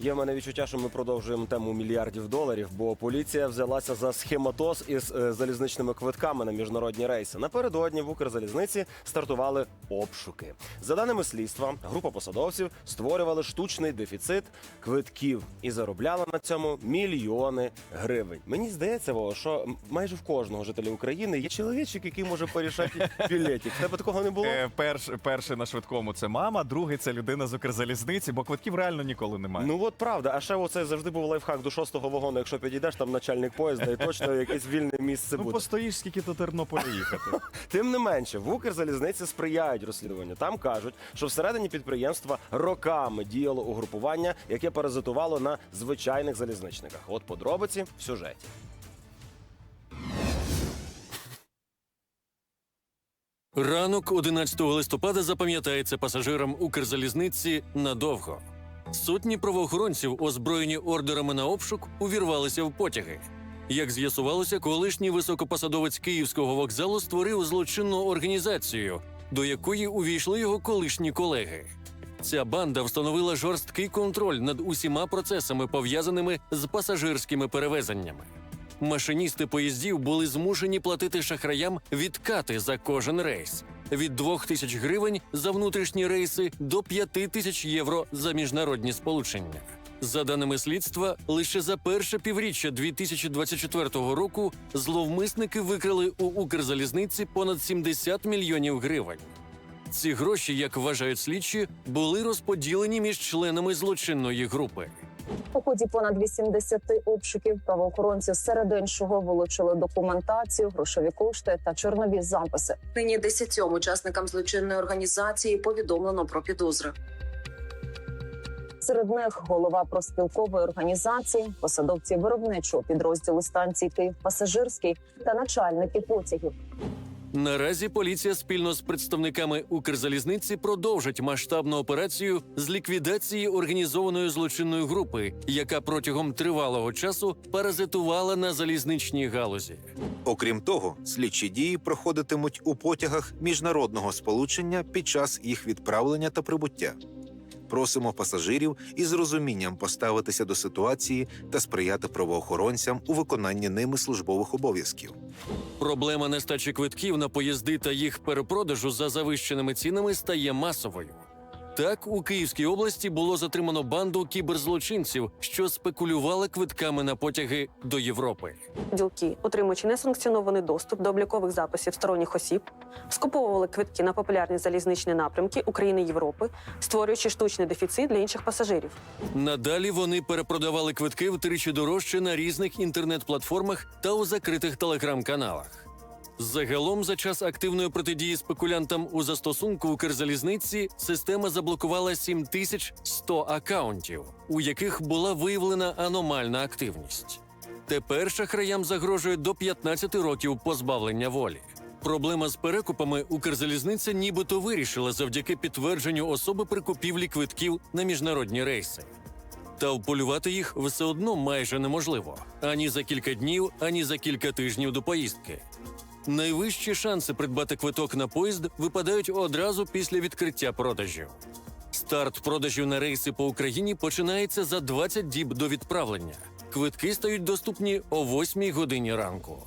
Є в мене відчуття, що ми продовжуємо тему мільярдів доларів, бо поліція взялася за схематоз із е, залізничними квитками на міжнародні рейси. Напередодні в Укрзалізниці стартували обшуки. За даними слідства, група посадовців створювали штучний дефіцит квитків і заробляла на цьому мільйони гривень. Мені здається, Вова, що майже в кожного жителя України є чоловічок, який може порішати білетик. Тебе такого не було? Е, перш, перший на швидкому це мама, другий це людина з Укрзалізниці, бо квитків реально ніколи немає. Ну от правда. А ще оце завжди був лайфхак до шостого вагону. Якщо підійдеш, там начальник поїзда і точно якесь вільне місце ну буде. постоїш, скільки до Тернополя їхати. Тим не менше, в Укрзалізниці сприяють розслідуванню. Там кажуть, що всередині підприємства роками діяло угрупування, яке паразитувало на звичайних залізничниках. От подробиці в сюжеті. Ранок 11 листопада запам'ятається пасажирам Укрзалізниці надовго. Сотні правоохоронців, озброєні ордерами на обшук, увірвалися в потяги. Як з'ясувалося, колишній високопосадовець Київського вокзалу створив злочинну організацію, до якої увійшли його колишні колеги. Ця банда встановила жорсткий контроль над усіма процесами, пов'язаними з пасажирськими перевезеннями. Машиністи поїздів були змушені платити шахраям відкати за кожен рейс від 2 тисяч гривень за внутрішні рейси до 5 тисяч євро за міжнародні сполучення. За даними слідства, лише за перше півріччя 2024 року зловмисники викрали у Укрзалізниці понад 70 мільйонів гривень. Ці гроші, як вважають слідчі, були розподілені між членами злочинної групи. У ході понад 80 обшуків правоохоронці серед іншого вилучили документацію, грошові кошти та чорнові записи. Нині десятьом учасникам злочинної організації повідомлено про підозри. Серед них голова профспілкової організації, посадовці виробничого підрозділу станції Київ пасажирський та начальники потягів. Наразі поліція спільно з представниками Укрзалізниці продовжить масштабну операцію з ліквідації організованої злочинної групи, яка протягом тривалого часу паразитувала на залізничній галузі. Окрім того, слідчі дії проходитимуть у потягах міжнародного сполучення під час їх відправлення та прибуття. Просимо пасажирів із розумінням поставитися до ситуації та сприяти правоохоронцям у виконанні ними службових обов'язків. Проблема нестачі квитків на поїзди та їх перепродажу за завищеними цінами стає масовою. Так, у Київській області було затримано банду кіберзлочинців, що спекулювали квитками на потяги до Європи. Ділки, отримуючи несанкціонований доступ до облікових записів сторонніх осіб, скуповували квитки на популярні залізничні напрямки України Європи, створюючи штучний дефіцит для інших пасажирів. Надалі вони перепродавали квитки втричі дорожче на різних інтернет-платформах та у закритих телеграм-каналах. Загалом, за час активної протидії спекулянтам у застосунку Укрзалізниці система заблокувала 7100 акаунтів, у яких була виявлена аномальна активність. Тепер шахраям загрожує до 15 років позбавлення волі. Проблема з перекупами Укрзалізниця нібито вирішила завдяки підтвердженню особи при купівлі квитків на міжнародні рейси. Та вполювати їх все одно майже неможливо ані за кілька днів, ані за кілька тижнів до поїздки. Найвищі шанси придбати квиток на поїзд випадають одразу після відкриття продажів. Старт продажів на рейси по Україні починається за 20 діб до відправлення. Квитки стають доступні о 8 годині ранку.